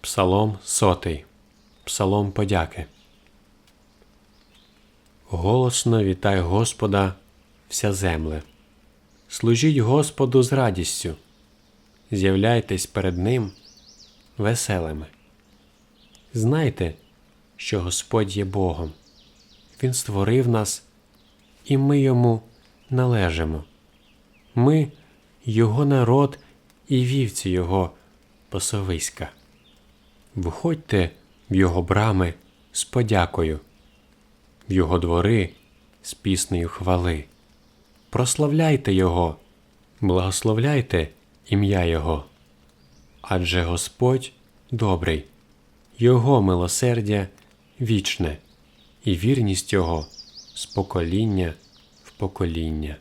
Псалом сотий. Псалом подяки. Голосно вітай Господа, вся земле. Служіть Господу з радістю. З'являйтесь перед Ним веселими. Знайте, що Господь є Богом. Він створив нас, і ми йому належимо. Ми Його народ і вівці Його пасовиська. Виходьте в Його брами з подякою, в Його двори з піснею хвали. Прославляйте Його, благословляйте ім'я Його. Адже Господь добрий, Його милосердя вічне, і вірність Його з покоління в покоління.